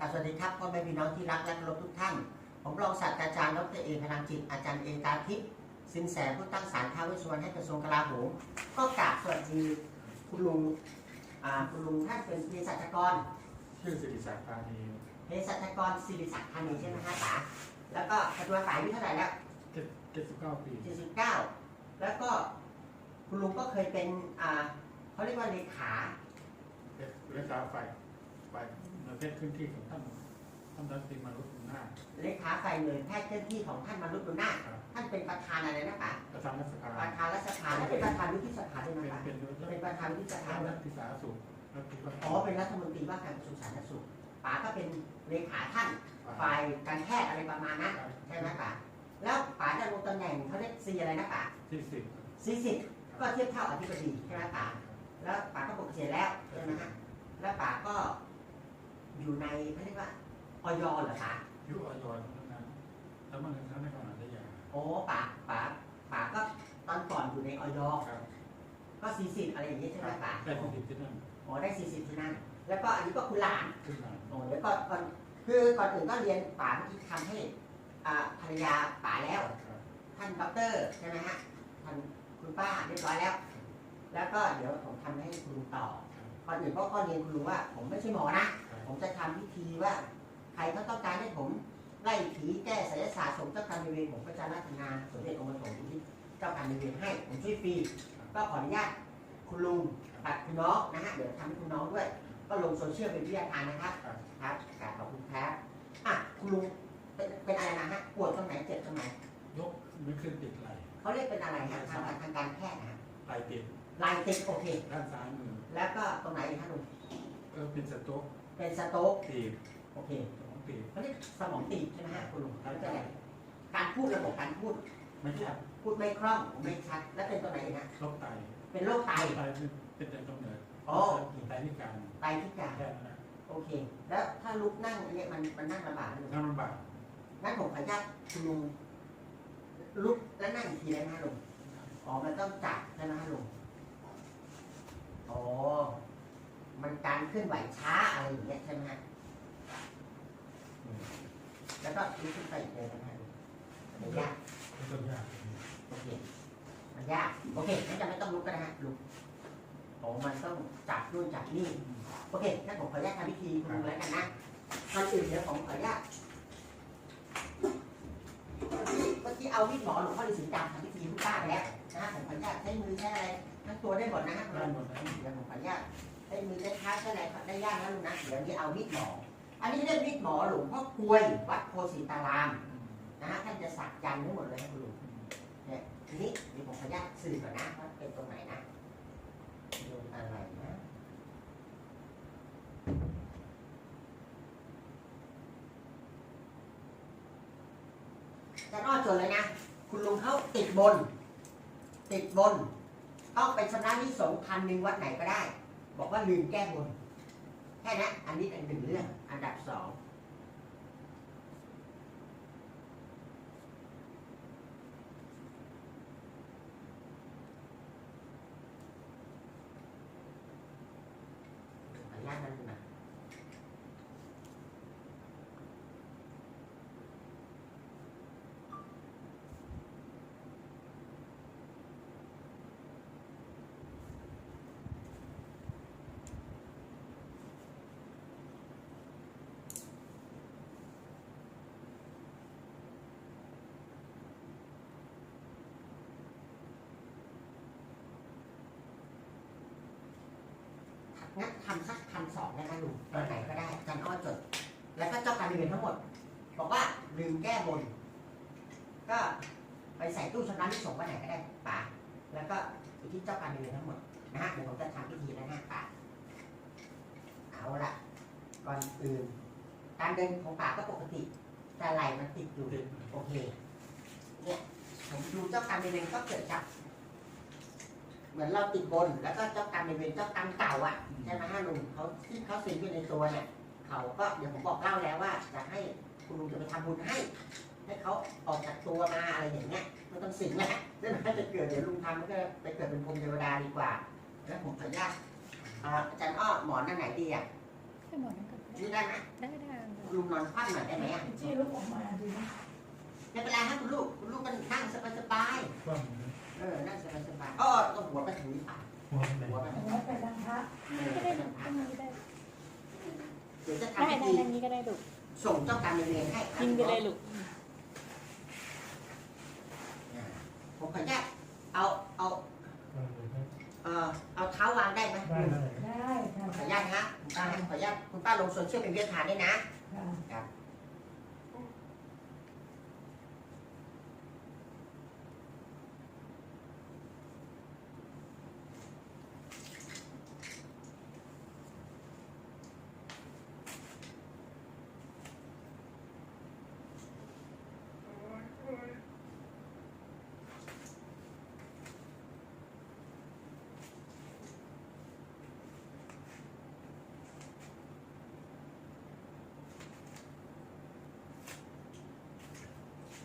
ครับสวัสดีครับพ่อแม่พี่น้องที่รักและเคารพทุกท่าน ผมรองศาสตราจารย์ดรเอพลังจิตอาจารย์เอตาทิพย์สินแสผู้ตั้งศาลท้าวเวสสุวรรณให้กระทรวงกลาโหมก็กราบสวัสดีคุณลุงอ่าคุณลุงท่านเป็นเภสัชกรชื่อสิริศักดิ์ปานีเภสัชกรศิริศักดิ์ธานีใช่ไหมฮะป๋าแล้วก็ปัจจุบันป๋าอายุเท่าไหร่แล้วเจ็ดเจ็ดสิบเก้าปี49แล้วก็คุณลุงก็เคยเป็นอ่าเขาเรียกว่าเลขาเป็นเลขาฝ่ายฝ่าย ประเภทพื้นที่ของท่านท่านรัฐมนตรีมารุตหน้าเลขาฝ่ายหน่วยแพทย์เคลื่อนที่ของท่านมารุตตุนาถครับท่านเป็นประธานอะไรนะป๋าประธานรัฐสภาประธานรัฐสภาและเป็นประธานวุฒิสภาด้วยเป็นนะคะเป็นเป็นประธานวุฒิสภาท่านด้วรัยฐที่สาธารณสุขรัฐที่ว่าอ๋อเป็นรัฐมนตรีว่าการกระทรวงสาธารณสุขป๋าก็เป็นเลขาท่านฝ่ายการแพทย์อะไรประมาณนั้นใช่ไหมป๋าแล้วป๋าจะลงตำแหน่งเขาเรียกซีอะไรนะป๋าที่สิบซีสิบก็เทียบเท่าอธิบดีใช่ไหมป๋าแล้วป๋าก็ปลดเกษียณแล้วใช่ไหมฮะแล้วป๋าก็ อยู่ในเขาเรียกว่าออยเหรอป๋ายุออยทั้งนั้นแล้วมันทั้งในขณะได้ยาโอ้ป๋าป๋าป๋าก็ตอนก่อนอยู่ในออยครับก็ซีสิบอะไรอย่างนี้ใช่ไหมป๋าได้ที่สิบที่นั่นอ๋อได้ซีสิบที่นั่นแล้วก็อันนี้ก็คุณหลานขึ้นมาโอ้เดี๋ยวก่อนก่อนคือก่อนอื่นก็เรียนป๋าเมื่อกี้ทำให้อ่าภรรยาป๋าแล้วครับท่านด็อกเตอร์ใช่ไหมฮะท่านคุณป้าเรียบร้อยแล้ว แล้วก็เดี๋ยวผมทำให้คุณลุงต่อก่อนอื่นก็ข้อเรียนคุณลุงว่าผมไม่ใช่หมอนะครับ ผมจะทำพิธีว่า ใครเขาต้องการให้ผมไล่ผีแก้ไสยศาสตร์สมเจ้ากรรมนายเวรผมก็จะรัตนาสมเด็จองค์ปฐมที่เจ้ากรรมนายเวรให้ผมช่วยฟรีก็ขออนุญาตคุณลุงตัดคุณน้องนะฮะเดี๋ยวทำให้คุณน้องด้วย ก็ลงโซเชียลเป็นวิทยาทานนะครับครับครับกราบขอบคุณครับอะคุณลุงเป็นเป็นอะไรนะฮะปวดตรงไหนเจ็บตรงไหนยกไม่ขึ้นติดไหลเขาเรียกเป็นอะไรฮะทางการทางการแพทย์นะฮะไหลติดลายติดโอเคด้านซ้ายมือแล้วก็ตรงไหนอีกฮะลุงเออเป็นสโต๊ก เป็นสโต๊กตีบโอเคสองตีบเขาเรียกสมองตีบใช่ไหมฮะคุณลุงแล้วจะอะไรการพูดระบบการพูดไม่ชัดพูดไม่คล่องไม่ชัด แล้วเป็นตรงไหนอีกฮะโรคไตเป็นโรคไตไตเป็นแต่กำเนิดอ๋อไตพิการไตพิการแค่นั้นนะโอเค แล้วถ้าลุกนั่งอันเนี้ยมันมันนั่งลำบากไหมลุงนั่งลำบากงั้นผมขออนุญาตคุณลุงลุกแล้วนั่งอีกทีได้ไหมฮะลุงอ๋อมันต้องจับใช่ไหมฮะลุง อ๋อ มันการเคลื่อนไหวช้าอะไรอย่างเงี้ยใช่ไหมฮะอืมแล้วก็ลุกขึ้นไปอีกเลยนะฮะลุงมันยากไม่ต้องยากโอเคมันยากโอเคงั้นจะไม่ต้องลุกก็ได้ฮะลุกโอ้มันต้องจับนู่นจับนี่โอเคงั้นผมขออนุญาตทำพิธีคุณลุงแล้วกันนะก่อนอื่นเดี๋ยวผมขออนุญาตเมื่อกี้เอามีดหมอหลวงพ่อฤาษีดำทำพิธีลูกป้าไปแล้วนะฮะผมขออนุญาตใช้มือใช้อะไรทั้งตัวได้หมดนะฮะได้หมดนะเดี๋ยวผมขออนุญาต ใช้มือใช้เท้าใช้อะไรได้ยากนะลุงนะ เดี๋ยวนี้เอามีดหมอ อันนี้เรียกมีดหมอหลวงพ่อกลวยวัดโพสีตารามนะฮะท่านจะสักยันทั้งหมดเลยครับคุณลุงเนี่ยทีนี้เดี๋ยวผมขออนุญาตสื่อก่อนนะว่าเป็นตรงไหนนะโดนอะไรนะจะนอดจดเลยนะ คุณลุงเขาติดบน ติดบน ต้องเป็นชำระหนี้สงพันหนึ่งวัดไหนก็ได้ บอกว่าลืมแก้บนแค่นั้นอันนี้เป็นหนึ่งเรื่อง อันดับสองขออนุญาตนั่นนะ งั้นทำสักพันสองได้ไหมลุงตอนไหนก็ได้จารย์อ้อจด แล้วก็เจ้าการเรียนทั้งหมด บอกว่าลืมแก้บน ก็ไปใส่ตู้ชำระหนี้ส่งค์วันไหนก็ได้ป่าแล้วก็อยู่ที่เจ้าการเรียนทั้งหมดนะฮะเดี๋ยวผมจะทำพิธีแล้วนะป่าเอาละก่อนอื่นการเดินของป่าก็ปกติ แต่ไหลมันติดอยู่โอเคเนี่ยผมดูเจ้ากรรมในายเวรก็เกิดจาก เหมือนเราติดบน แล้วก็เจ้ากรรมในายเวรเจ้ากรรมเก่าอะใช่ไหมฮะลุงเขาที่เขาสิงอยู่ในตัวเนี่ยเขาก็เดี๋ยวผมบอกเล่าแล้วว่าจะให้คุณลุงจะไปทำบุญให้ ให้เขาออกจากตัวมาอะไรอย่างเงี้ยไม่ต้องสิงนะเรื่องนั้นจะเกิดเดี๋ยวลุงทำมันก็ไปเกิดเป็นพรหมเทวดาดีกว่า แล้วผมขออนุญาตอ่าอาจารย์อ้อหมอนอันไหนดีอะให้หมอนั่งก่อนนี่ได้ไหมได้ได้ได้คุณลุงนอนคว่ำหน่อยได้ไหมอะที่ลุกออกมาดีนะไม่เป็นไรครับคุณลูกคุณลูกมันนั่งสบายสบายว่าๆ เออ นั่งสบายสบายๆอ๋อต้องหัวไปทางนี้ป่ะหัวไหนหัวไปทางเอานี้ไว้ไปทางพระก็ได้ลูกตรงนี้ก็ได้เดี๋ยวจะได้ทำพิได้ธีทางนี้ก็ได้ลูกส่งเจ้ากรรมนายเวรให้ยิงไปเลยลูกผมขออนุญาตเอา เอา เอ่อ เอาเท้าวางได้ไหมได้ได้ได้ค่ะขออนุญาตนะคุณป้านะขออนุญาตคุณป้าลงโซเชียลเป็นเวียนฐานด้วยนะค่ะ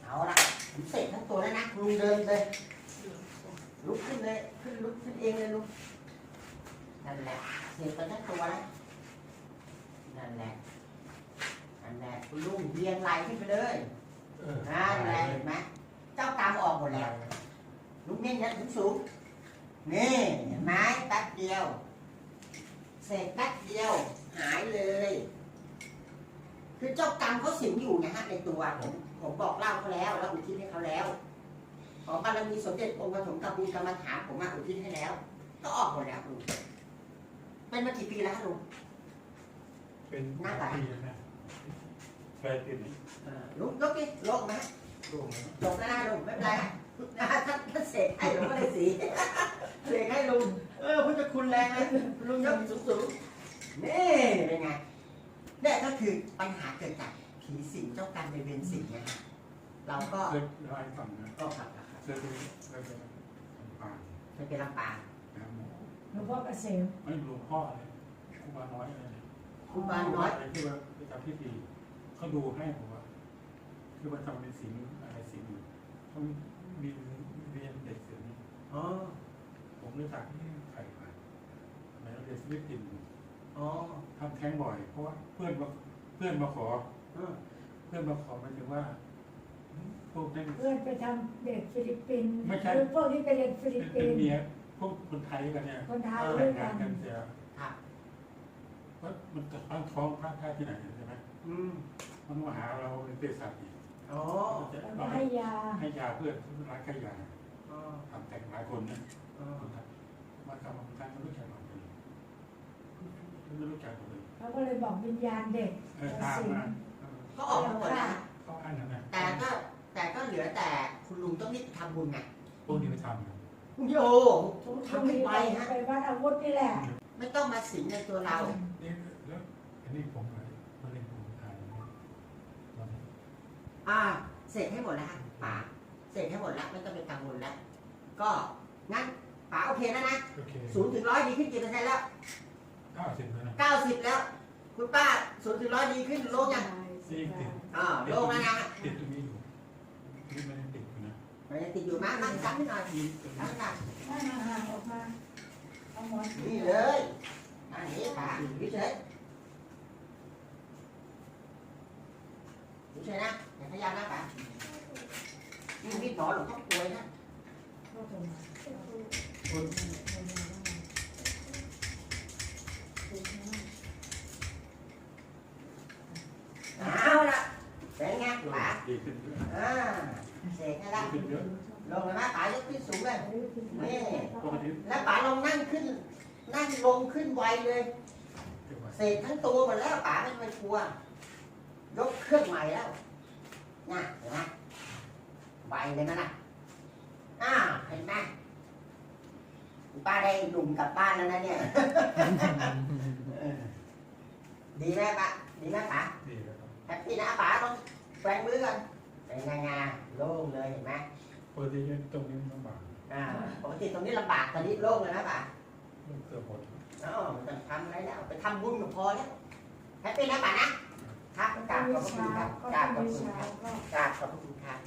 เอาละผม เสร็จทั้งตัวแล้วนะลุงเดินเลยลุกขึ้นเลยขึ้นลุกขึ้นเองเลยลุกนั่นแหละเสร็จไปทั้งตัวแล้วนั่นแหละนั่นแหละคุณลุงเรียงไหลขึ้นไปเลยนั่นแหละเห็นไหมเจ้ากรรมออกหมดแล้วลุกเน้นยันสูงสูงนี่เห็นไหมแป๊บเดียว เสร็จแป๊บเดียวหายเลย คือเจ้ากรรมเขาสิงอยู่นะฮะในตัวผมผมบอกเล่าเขาแล้วแล้วอุทิศให้เขาแล้วของบารมีสมเด็จองค์ปฐมกบูลกรรมฐานผมมาอุทิศให้แล้ว ก็ออกหมดแล้วลุงเป็นมากี่ปีแล้วฮะลุงเป็นปีนะแปดปีนี่เออลุงยกดิโลกไหมร่วงจบแล้วนะลุงไม่เป็นไรฮะนะท่านท่านเสกให้หลวงพ่อฤาษีเสกให้ลุงเออพุทธคุณแรงนะลุงยกสูงสูงๆนี่เป็นไง เนี่ยก็คือปัญหาเกิดจากผีสิงเจ้ากรรมในายเวรสิงนะฮะเราก็เคยเล่าให้ฟังนะก็ครับครับครับเคยไปเคยไปป่ามันเป็นลำปางนะหมอหลวงพ่อเกษมไม่หลวงพ่อเลยครูบาน้อยอะไรเนี่ยครูบาน้อยอะไรที่ว่าไปทำพิธีเขาดูให้ผมว่าคือมันทำเป็นสิ่งอะไรสิ่งหนึ่งเขามีเรียนเด็กเสือนี่อ๋อผมเลยถามที่ใครมาแม้เรียนฟิลิปปินส์ อ๋อทำแท้งบ่อย เพราะว่าเพื่อนมาเพื่อนมาขอเออเพื่อนมาขอหมายถึงว่าพวกนั้น เพื่อนไปทำเด็กฟิลิปปินส์ไม่ใช่ หรือพวกที่ไปเรียนฟิลิปเป็ปินนส์ เมียพวกคนไทยกันเนี่ยคนไทยแต่ด้วยงกัาน นกันเสียครับ เพราะมันจะตั้งท้องพระท่าที่ไหนใช่ไหมอืมมันมาหาเราเป็นเภสัชอีกอ๋อมันจะแล้วเราก็ให้ให้ยาให้ยาเพื่อนร้านขายยาอ๋อทำแต่งหลายคนนะ อ๋อคนไทยมาทำมาทำไม่รู้จักเราเลย ไม่รู้จักเราเลยเขาก็เลยบอกวิญญาณเด็กเออตามมาเออก็ออกมาหมดแล้วเขาอันนั้นนะแต่ก็แต่ก็เหลือแต่คุณลุงต้องรีบทำบุญไงพวกนี้ไปทำนะโยทำไม่ไหวฮะไปวัดอาวุธนี่แหละ ไม่ต้องมาสิงในตัวเรานี่แล้วอันนี้ผมเลยมาเล่นผมทานนะตอนนี้อ่าเสร็จให้หมดแล้วฮะป๋าเสร็จให้หมดแล้วไม่ต้องเป็นกังวลแล้วก็งั้นป๋าโอเคแล้วนะโอเค ศูนย์ถึงร้อยดีขึ้นกี่เปอร์เซ็นต์แล้ว เก้าสิบแล้วนะ เก้าสิบแล้ว คุณป้าศูนย์ถึงร้อยดีขึ้นโล่งยังซีกติดอ่าโล่งแล้วนะติดตรงนี้อยู่นี่มันยังติดอยู่นะมันยังติดอยู่มากนั่งจับนิดหน่อยมีตรงนั่นี้งจับนั่งห่างๆออกมาเอาหมอนนี่เลยอันนี้ป๋าอยู่เฉยอยู่เฉยนะอย่าพยายามนะป๋านี่มีดหมอหลวงพ่อกลวยนะเข้าตรงมาคน ดีขึ้นเยอะอ่าเสร็จให้ละดีขึ้นเยอะลงเลยนะป๋ายกขึ้นสูงเลยนี่ปกติแล้วป๋าลองนั่งขึ้น นั่งลงขึ้นไวเลยเก็บไว้เสร็จทั้งตัวหมดแล้วป๋าไม่ต้องไปกลัวยกเครื่องใหม่แล้วน่ะเห็นไหมไวเลยนะน่ะอ่าเห็นไหมคุณป้าได้หนุ่มกลับบ้านแล้วนะเนี่ยเออดีไหมป้าดีไหมป๋าดีแล้วครับแฮปปี้นะป๋าต้อง แกว่งมือก่อนเป็นไงงาโล่งเลยเห็นไหมปกติตรงนี้มันลำบากอ่าปกติตรงนี้ลำบากตอนนี้โล่งเลยนะป๋ามันเกือบหมดอ๋อไม่ต้องทำอะไรแล้ว ไปทำบุญก็พอแล้วแฮปปี้นะป๋านะครับกราบขอบพระคุณครับกราบขอบคุณครับกราบขอบพระคุณครับ